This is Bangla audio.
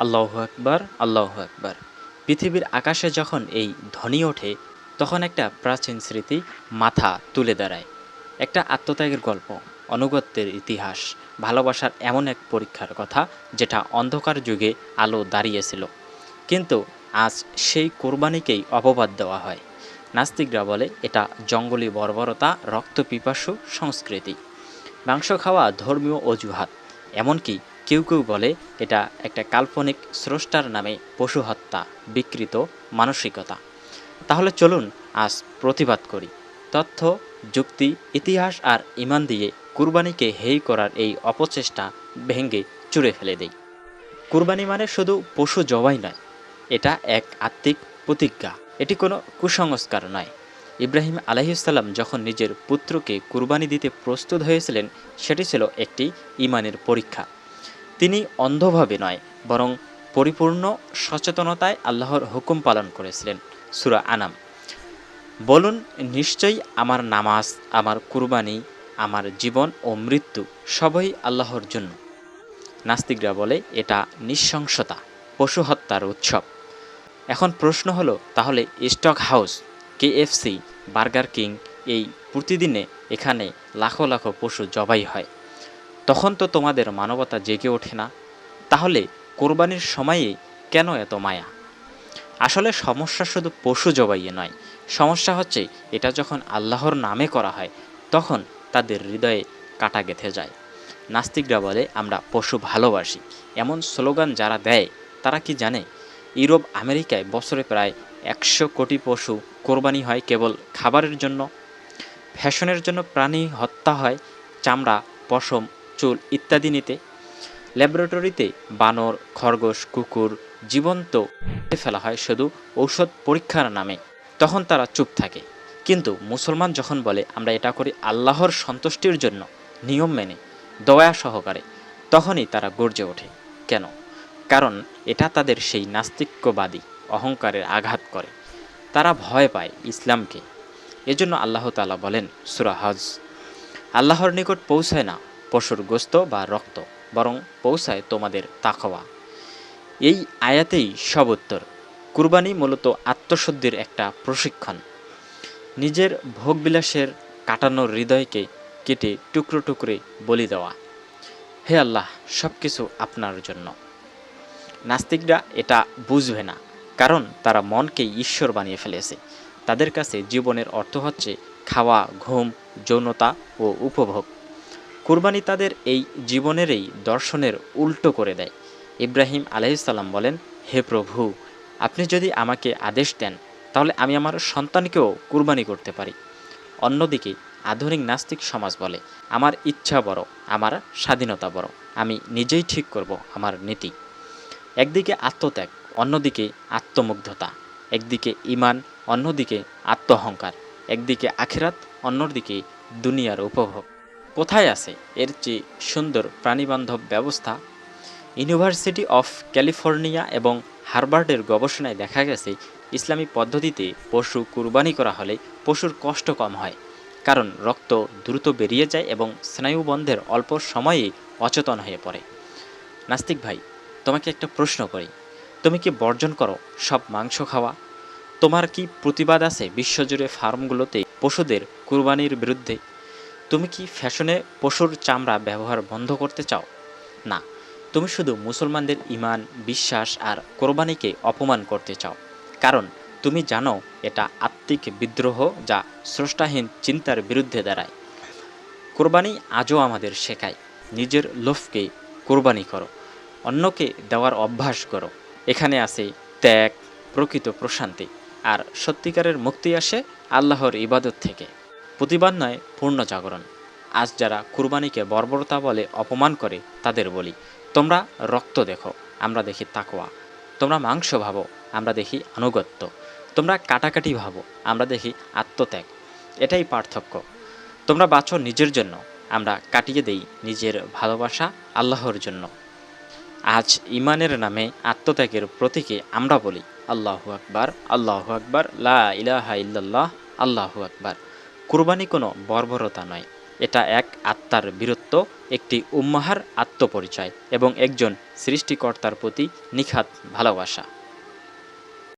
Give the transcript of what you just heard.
আল্লাহ আকবার আল্লাহ আকবার। পৃথিবীর আকাশে যখন এই ধ্বনি ওঠে, তখন একটা প্রাচীন স্মৃতি মাথা তুলে দাঁড়ায়। একটা আত্মত্যাগের গল্প, অনুগত্যের ইতিহাস, ভালোবাসার এমন এক পরীক্ষার কথা যেটা অন্ধকার যুগে আলো দাঁড়িয়েছিল। কিন্তু আজ সেই কোরবানিকেই অপবাদ দেওয়া হয়। নাস্তিকরা বলে, এটা জঙ্গলি বর্বরতা রক্তপিপাসু সংস্কৃতি। মাংস খাওয়া ধর্মীয় অজুহাত, এমনকি কেউ কেউ বলে এটা একটা কাল্পনিক স্রষ্টার নামে পশু হত্যা, বিকৃত মানসিকতা। তাহলে চলুন আজ প্রতিবাদ করি। তথ্য, যুক্তি, ইতিহাস আর ইমান দিয়ে কুরবানিকে হেই করার এই অপচেষ্টা ভেঙ্গে চুড়ে ফেলে দেই। কুরবানি মানে শুধু পশু জবাই নয়, এটা এক আত্মিক প্রতিজ্ঞা। এটি কোনো কুসংস্কার নয়। ইব্রাহিম আলাইসাল্লাম যখন নিজের পুত্রকে কুরবানি দিতে প্রস্তুত হয়েছিলেন, সেটি ছিল একটি ইমানের পরীক্ষা। তিনি অন্ধভাবে নয়, বরং পরিপূর্ণ সচেতনতায় আল্লাহর হুকুম পালন করেছিলেন। সুরা আনাম। বলুন, নিশ্চয়ই আমার নামাজ, আমার কুরবানি, আমার জীবন ও মৃত্যু সবই আল্লাহর জন্য। নাস্তিকরা বলে, এটা নিঃশংসতা, পশু হত্যার উৎসব। এখন প্রশ্ন হলো, তাহলে stock house, KFC, Burger King এই প্রতিদিনে এখানে লাখো লাখো পশু জবাই হয়। তখন তো তোমাদের মানবতা জেগে ওঠে না। তাহলে কোরবানির সময়ে কেন এত মায়া? আসলে সমস্যা শুধু পশু জবাইয়ে নয়, সমস্যা হচ্ছে এটা যখন আল্লাহর নামে করা হয়, তখন তাদের হৃদয়ে কাটা গেঁথে যায়। নাস্তিকরা বলে, আমরা পশু ভালোবাসি। এমন স্লোগান যারা দেয়, তারা কি জানে? ইউরোপ, আমেরিকায় বছরে প্রায় একশো কোটি পশু কোরবানি হয় কেবল খাবারের জন্য। ফ্যাশনের জন্য প্রাণী হত্যা হয়, চামড়া, পশম চুল ইত্যাদি নিতে ল্যাবরেটরিতে বানর, খরগোশ, কুকুর জীবন্ত ফেলা হয় শুধু ঔষধ পরীক্ষার নামে। তখন তারা চুপ থাকে। কিন্তু মুসলমান যখন বলে, আমরা এটা করি আল্লাহর সন্তুষ্টির জন্য, নিয়ম মেনে, দয়া সহকারে, তখনই তারা গর্জে ওঠে। কেন? কারণ এটা তাদের সেই নাস্তিক্যবাদী অহংকারের আঘাত করে। তারা ভয় পায় ইসলামকে। এজন্য আল্লাহ তালা বলেন, সুরা হজ, আল্লাহর নিকট পৌঁছায় না। পশুর গোস্ত বা রক্ত বরং পৌঁছায় তোমাদের তাকওয়া এই আয়াতেই সব উত্তর। কুরবানি মূলত আত্মশুদ্ধির একটা প্রশিক্ষণ। নিজের ভোগবিলাসের কাটানোর হৃদয়কে কেটে টুকরো টুকরে বলি দেওয়া। হে আল্লাহ সব কিছু আপনার জন্য। নাস্তিকরা এটা বুঝবে না, কারণ তারা মনকে ঈশ্বর বানিয়ে ফেলেছে। তাদের কাছে জীবনের অর্থ হচ্ছে খাওয়া, ঘুম, যৌনতা ও উপভোগ। কুরবানি তাদের এই জীবনেরই দর্শনের উল্টো করে দেয়। ইব্রাহিম আলাইসাল্লাম বলেন, হে প্রভু, আপনি যদি আমাকে আদেশ দেন, তাহলে আমি আমার সন্তানকেও কুরবানি করতে পারি। অন্যদিকে আধুনিক নাস্তিক সমাজ বলে, আমার ইচ্ছা বড়, আমার স্বাধীনতা বড়, আমি নিজেই ঠিক করব আমার নীতি। একদিকে আত্মত্যাগ, অন্যদিকে আত্মমুগ্ধতা, একদিকে ইমান অন্যদিকে আত্মহংকার, একদিকে আখেরাত, অন্যদিকে দুনিয়ার উপভোগ। কোথায় আছে? এর চেয়ে সুন্দর প্রাণীবান্ধব ব্যবস্থা? ইউনিভার্সিটি অফ ক্যালিফোর্নিয়া এবং হার্ভার্ডের গবেষণায় দেখা গেছে, ইসলামী পদ্ধতিতে পশু কুরবানি করা হলে পশুর কষ্ট কম হয়, কারণ রক্ত দ্রুত বেরিয়ে যায় এবং স্নায়ুবন্ধের অল্প সময়ে অচেতন হয়ে পড়ে। নাস্তিক ভাই, তোমাকে একটা প্রশ্ন করি। তুমি কি বর্জন করো সব মাংস খাওয়া? তোমার কি প্রতিবাদ আছে বিশ্বজুড়ে ফার্মগুলোতে পশুদের কুরবানির বিরুদ্ধে? তুমি কি ফ্যাশনে পশুর চামড়া ব্যবহার বন্ধ করতে চাও? না, তুমি শুধু মুসলমানদের ইমান বিশ্বাস আর কোরবানিকে অপমান করতে চাও। কারণ তুমি জানো এটা আত্মিক বিদ্রোহ যা স্রষ্টাহীন চিন্তার বিরুদ্ধে দাঁড়ায়। কোরবানি আজও আমাদের শেখায়, নিজের লোভকে কোরবানি করো, অন্যকে দেওয়ার অভ্যাস করো। এখানে আছে ত্যাগ, প্রকৃত প্রশান্তি, আর সত্যিকারের মুক্তি আসে আল্লাহর ইবাদত থেকে। প্রতিবাদ নয়, পূর্ণ জাগরণ। আজ যারা কুরবানিকে বর্বরতা বলে অপমান করে, তাদের বলি, তোমরা রক্ত দেখো, আমরা দেখি তাকোয়া তোমরা মাংস ভাবো, আমরা দেখি আনুগত্য। তোমরা কাটাকাটি ভাবো, আমরা দেখি আত্মত্যাগ। এটাই পার্থক্য। তোমরা বাঁচো নিজের জন্য, আমরা কাটিয়ে দেই নিজের ভালোবাসা আল্লাহর জন্য। আজ ইমানের নামে আত্মত্যাগের প্রতীকে আমরা বলি, আল্লাহু আকবার আল্লাহু আকবার, লা ইলাহা ইল্লাল্লাহ, আল্লাহু আকবার। কুরবানি কোনো বর্বরতা নয়। এটা এক আত্মার বীরত্ব, একটি উম্মাহার আত্মপরিচয় এবং একজন সৃষ্টিকর্তার প্রতি নিখাত ভালোবাসা।